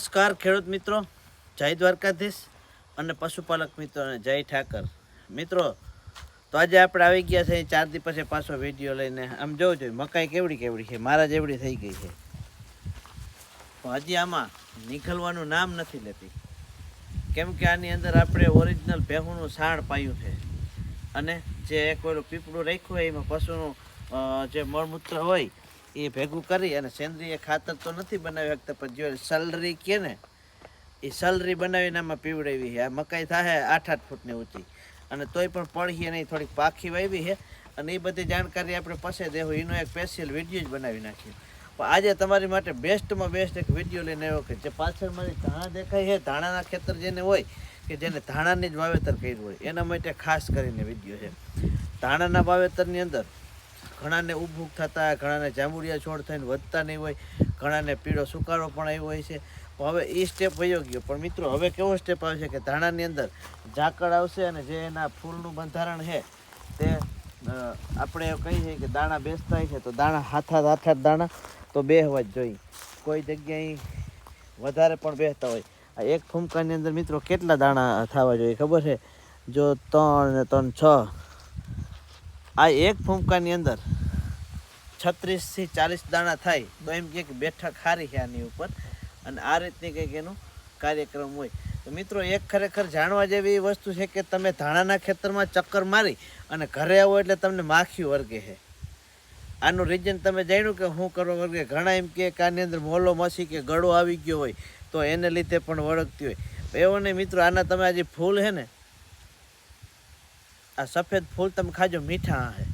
નમસ્કાર, ખેડૂત મિત્રો. જય દ્વારકાધીશ અને પશુપાલક મિત્રોને જય ઠાકર. મિત્રો, તો આજે આપણે આવી ગયા છે, ચાર દિવસ પછી પાછો વીડિયો લઈને. આમ જોવું જોઈએ મકાઈ કેવડી કેવડી છે? મારા જેવડી થઈ ગઈ છે. પણ હજી આમાં નીકળવાનું નામ નથી લેતી. કેમ કે આની અંદર આપણે ઓરિજિનલ ભેહુંનું સાણ પાયું છે. અને જે એક ઓલું પીપળું રાખ્યું હોય એમાં પશુનું જે મળમૂત્ર હોય એ ભેગું કરી અને સેન્દ્રિય ખાતર તો નથી બનાવી શકતા પણ જો સલરી કે ને એ સલરી બનાવીને આમાં પીવડાવી છે. આ મકાઈ થાય આઠ આઠ ફૂટની ઊંચી. અને તોય પણ પડી નહીં થોડીક પાખી વાવી છે. અને એ બધી જાણકારી આપણે પાસે દેવું એનો એક સ્પેશિયલ વીડિયો જ બનાવી નાખીએ. પણ આજે તમારી માટે બેસ્ટમાં બેસ્ટ એક વીડિયો લઈને આવ્યો કે જે પાછળ મારી ધાણા દેખાય છે, ધાણાના ખેતર જેને હોય, કે જેને ધાણાની જ વાવેતર કર્યું હોય. એના માટે ખાસ કરીને વીડિયો છે. ધાણાના વાવેતરની અંદર ઘણાને ઉભુક થતા, ઘણાને જાંબુડિયા છોડ થઈને વધતા નહીં હોય, ઘણાને પીળો સુકારો પણ આવ્યો હોય છે. હવે એ સ્ટેપ વયો ગયો. પણ મિત્રો, હવે કેવો સ્ટેપ આવે છે કે ધાણાની અંદર ઝાકળ આવશે અને જે એના ફૂલનું બંધારણ છે તે આપણે કહીએ કે દાણા બેસતા છે તો દાણા હાથા હાથા દાણા તો બેહવા જ જોઈએ. કોઈ જગ્યાએ વધારે પણ બેસતા હોય. આ એક ફૂમકાની અંદર મિત્રો કેટલા દાણા થવા જોઈએ ખબર છે? જો ત્રણ ને ત્રણ છ આ એક ફૂંકાની અંદર છત્રીસથી ચાલીસ દાણા થાય, તો એમ કે બેઠક હારી છે આની ઉપર. અને આ રીતની કંઈક એનું કાર્યક્રમ હોય. તો મિત્રો, એક ખરેખર જાણવા જેવી વસ્તુ છે કે તમે ધાણાના ખેતરમાં ચક્કર મારી અને ઘરે આવો એટલે તમને માખી વર્ગે છે. આનું રીઝન તમે જાણ્યું કે શું કરો વર્ગે? ઘણા એમ કે આની અંદર મોલો, મસી કે ગળો આવી ગયો હોય, તો એને લીધે પણ વળગતી હોય. એવો નહીં, મિત્રો, આના તમે આજે ફૂલ છે ને આ સફેદ ફૂલ તમે ખાજો, મીઠા હે.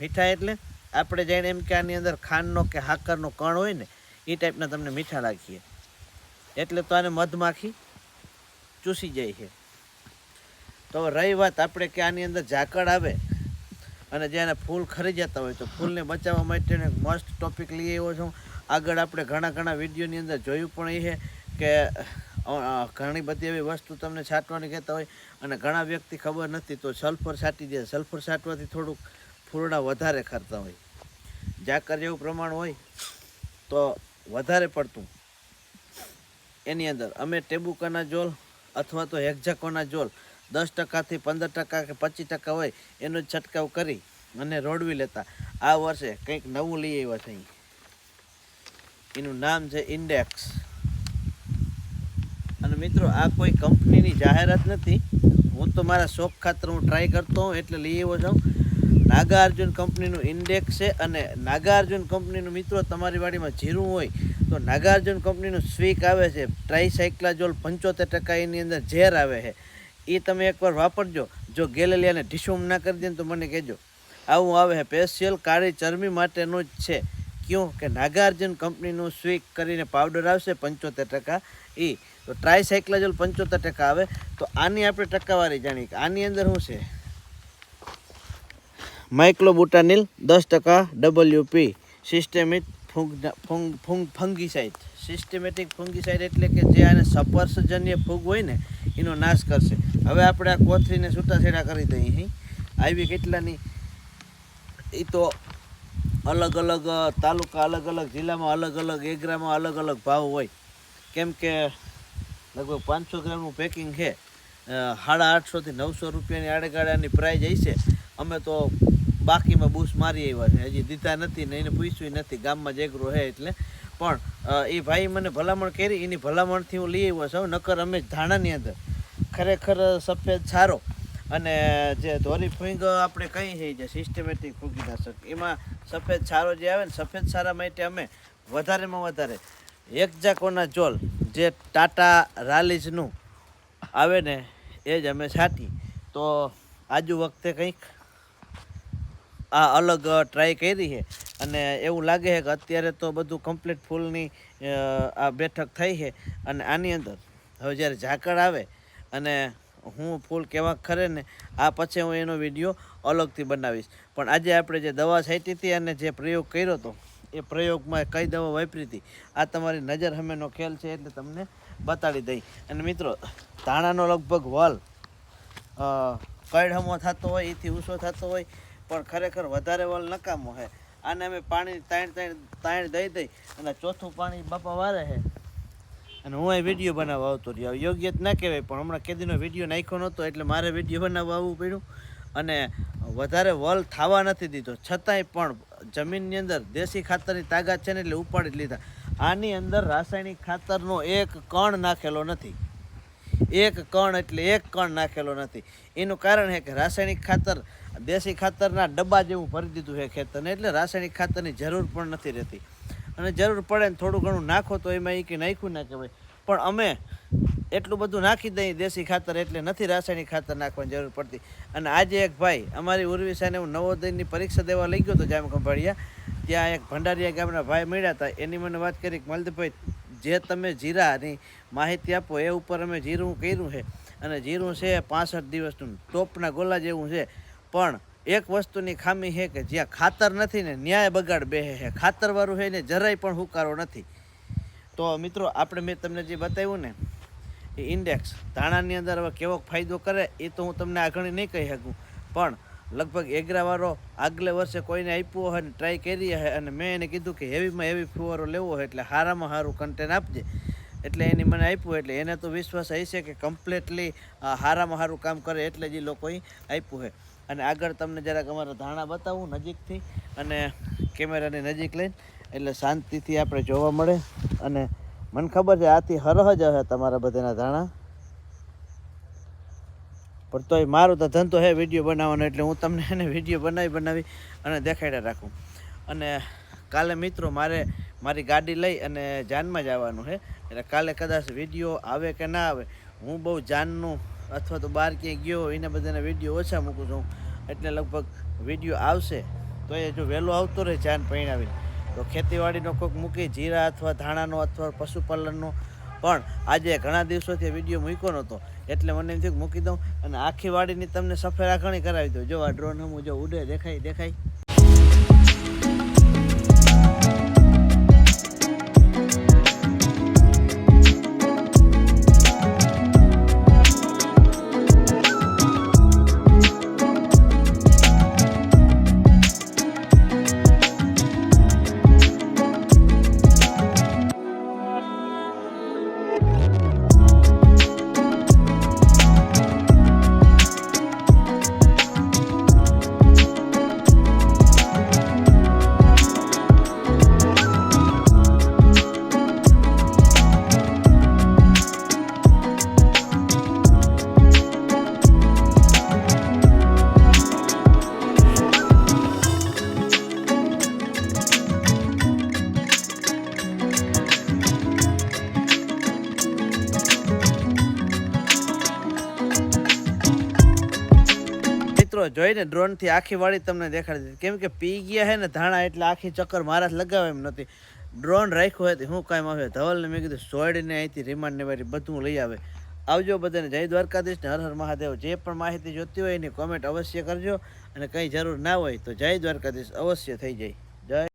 મીઠા એટલે આપણે જાણે એમ કે આની અંદર ખાંડનો કે હાકરનો કણ હોય ને, એ ટાઈપના તમને મીઠા લાગીએ. એટલે તો આને મધમાખી ચૂસી જાય છે. તો રહી વાત આપણે કે આની અંદર ઝાકળ આવે અને જે ફૂલ ખરી જતા હોય તો ફૂલને બચાવવા માટે મસ્ત ટોપિક લઈ આવ્યો છું. આગળ આપણે ઘણા ઘણા વિડીયોની અંદર જોયું પણ એ છે કે ઘણી બધી એવી વસ્તુ તમને છાંટવાની કહેતા હોય અને ઘણા વ્યક્તિ ખબર નથી તો સલ્ફર છાંટી દે. સલ્ફર છાંટવાથી થોડુંક ફૂરડા વધારે ખરતા હોય. ઝાકર જેવું પ્રમાણ હોય તો વધારે પડતું. એની અંદર અમે ટેબુકાના જોલ અથવા તો હેક્ઝાકોના જોલ દસ ટકાથી પંદર ટકા કે પચીસ ટકા હોય એનો જ છંટકાવ કરી અને રોડવી લેતા. આ વર્ષે કંઈક નવું લઈ આવ્યા છે. એનું નામ છે ઇન્ડેક્સ. અને મિત્રો, આ કોઈ કંપનીની જાહેરાત નથી. હું તો મારા શોખ ખાતર હું ટ્રાય કરતો હોઉં, એટલે લઈ આવ્યો જાઉં નાગાર્જુન કંપનીનું ઇન્ડેક્સ છે અને નાગાર્જુન કંપનીનું મિત્રો, તમારી વાડીમાં જીરું હોય, તો નાગાર્જુન કંપનીનું સ્વીક આવે છે. ટ્રાઇસાઇક્લાજોલ પંચોતેર ટકા એની અંદર ઝેર આવે છે. એ તમે એકવાર વાપરજો. જો ગેલેલિયાને ઢીસુમ ના કરી દે તો મને કહેજો. આવું આવે છે. સ્પેશિયલ કાળી ચરબી માટેનું જ છે. ક્યું? કે નાગાર્જુન કંપનીનું સ્વીક કરીને પાવડર આવશે પંચોતેર ટકા. એ તો ટ્રાયસાયક્લાજોલ પંચોતેર ટકા આવે. તો આની આપણે ટકાવારી જાણીએ કે આની અંદર શું છે? માઇક્લોબુટાનિલ દસ ટકા WP systemic fungicide. Systematic fungicide એટલે કે જે આને સપર્શજન્ય ફૂગ હોય ને, એનો નાશ કરશે. હવે આપણે આ કોથરીને છૂટાછેડા કરી દઈએ અહીં આવી કેટલાની? એ તો અલગ અલગ, તાલુકા અલગ અલગ, જિલ્લામાં અલગ અલગ, એગ્રામાં અલગ અલગ ભાવ હોય. કેમ કે લગભગ પાંચસો ગ્રામનું પેકિંગ છે. સાડા આઠસોથી નવસો રૂપિયાની આડેગાડાની પ્રાઇઝ હશે અમે તો બાકીમાં બૂસ મારી આવ્યા છે. હજી દીધા નથી, ને એને પૂછ્યું નથી. ગામમાં જેગરો છે એટલે. પણ એ ભાઈ મને ભલામણ કરી. એની ભલામણથી હું લઈ આવ્યો છું. નકર અમે ધાણાની અંદર. ખરેખર સફેદ સારો. અને જે ધોરી ફૂંગ આપણે કહીએ છે જે સિસ્ટમેટિક ફૂગીનાશક. એમાં સફેદ સારો જે આવે ને, સફેદ સારા માટે અમે વધારેમાં વધારે એકજાકોના ચોલ જે ટાટા રાલીઝનું આવે ને એ જ અમે છાંટી. તો આજુ વખતે કંઈક આ અલગ ટ્રાય કરી છે. અને એવું લાગે છે કે અત્યારે તો બધું કમ્પ્લીટ ફૂલની આ બેઠક થઈ છે. અને આની અંદર હવે જ્યારે ઝાકળ આવે અને હું ફૂલ કેવા ખરે ને, આ પછી હું એનો વીડિયો અલગથી બનાવીશ. પણ આજે આપણે જે દવા છાંટી હતી અને જે પ્રયોગ કર્યો હતો એ પ્રયોગમાં કઈ દવા વાપરી હતી. આ તમારી નજર હમેનો ખેલ છે એટલે તમને બતાડી દઈ. અને મિત્રો, ધાણાનો લગભગ વલ કડહમો થતો હોય, એથી ઊંચો થતો હોય, પણ ખરેખર વધારે વલ નકામો છે આને અમે પાણી તાણ તાણ તાણ દઈ દઈ અને ચોથું પાણી બાપા વારે છે અને હું એ વીડિયો બનાવવા આવતો રહ્યો. યોગ્ય જ ના કહેવાય, પણ હમણાં કેદીનો વીડિયો નાખ્યો નહોતો, એટલે મારે વીડિયો બનાવવા આવવું પડ્યું. અને વધારે વલ થવા નથી દીધો. છતાંય પણ જમીનની અંદર દેશી ખાતરની તાકાત છે ને એટલે ઉપાડી લીધા. આની અંદર રાસાયણિક ખાતરનો એક કણ નાખેલો નથી. એક કણ એટલે એક કણ નાખેલો નથી. એનું કારણ છે કે રાસાયણિક ખાતર દેશી ખાતરના ડબ્બા જેવું ભરી દીધું છે ખેતરને એટલે રાસાયણિક ખાતરની જરૂર પણ નથી રહેતી. અને જરૂર પડે ને થોડું ઘણું નાખો તો એમાં એ કે નાખ્યું ના કહેવાય. પણ અમે એટલું બધું નાખી દઈએ દેશી ખાતર એટલે નથી રાસાયણિક ખાતર નાખવાની જરૂર પડતી. અને આજે એક ભાઈ, અમારી ઉર્વિશાને હું નવોદયની પરીક્ષા દેવા લઈ ગયો હતો જામ ખંભાળિયા ત્યાં એક ભંડારીયા ગામના ભાઈ મળ્યા હતા. એની મને વાત કરી કે મલદભાઈ જે તમે જીરાની માહિતી આપો, એ ઉપર અમે જીરું કર્યું છે. અને જીરું છે પાસઠ દિવસનું ટોપના ગોલા જેવું છે. પણ એક વસ્તુની ખામી છે કે, જ્યાં ખાતર નથી ને, ન્યાય બગાડ બેહે છે. ખાતરવાળું છે ને, જરાય પણ હુકારો નથી. તો મિત્રો, આપણે મેં તમને જે બતાવ્યું ને એ ઇન્ડેક્સ ધાણાની અંદર હવે કેવો ફાયદો કરે એ તો હું તમને આગળ નહીં કહી શકું. પણ લગભગ એગ્રાવાળો આગલે વર્ષે કોઈને આપ્યો હોય ને ટ્રાય કરી છે અને મેં એને કીધું કે હેવીમાં હેવી ફુવારો લેવો હોય એટલે સારામાં સારું કન્ટેન આપજે. એટલે એની મને આપ્યું એટલે એને તો વિશ્વાસ હશે કે કમ્પ્લીટલી સારામાં સારું કામ કરે એટલે જ એ લોકોએ આપ્યું છે અને આગળ તમને જરાક અમારા ધાણા બતાવું નજીકથી. અને કેમેરાની નજીક લઈને એટલે શાંતિથી આપણે જોવા મળે અને મને ખબર છે, આથી હરહ જ હશે તમારા બધાના ધાણા. પણ તોય મારો તો ધંધો હે વીડિયો બનાવવાનો, એટલે હું તમને એને વીડિયો બનાવી બનાવી અને દેખાડ્યા રાખું. અને કાલે મિત્રો મારે મારી ગાડી લઈ અને જાનમાં જવાનું છે એટલે કાલે કદાચ વીડિયો આવે કે ના આવે, હું બહુ જાનનું અથવા તો બહાર ક્યાંય ગયો એના બધાના વીડિયો ઓછા મૂકું છું. એટલે લગભગ વીડિયો આવશે, તો એ જો વહેલો આવતો રહે જાન પરિણાવીને તો ખેતીવાડીનો કોઈક મૂકી જીરા અથવા ધાણાનો અથવા પશુપાલનનો પણ આજે ઘણા દિવસોથી વીડિયો મૂક્યો નહોતો. એટલે મને એમ થયું મૂકી દઉં અને આખી વાડીની તમને સફેરા ઘણી કરાવી દઉં. જો આ ડ્રોન હું જો ઉડે, દેખાય દેખાય. જોઈને ડ્રોનથી આખી વાડી તમને દેખાડી દીધી. કેમ કે પી ગયા હે ને ધાણા એટલે આખી ચક્કર મારા લગાવે એમ નથી. ડ્રોન રાખ્યું હોય તો હું કાંઈ આવ્યો ધવલને મેં કીધું, સોયડીને અહીંથી રિમાન્ડ ને વારી બધું લઈ આવે. આવજો બધાને. જય દ્વારકાધીશ ને હર હર મહાદેવ. જે પણ માહિતી જોતી હોય એની કોમેન્ટ અવશ્ય કરજો અને કંઈ જરૂર ના હોય તો જય દ્વારકાધીશ. અવશ્ય થઈ જાય. જય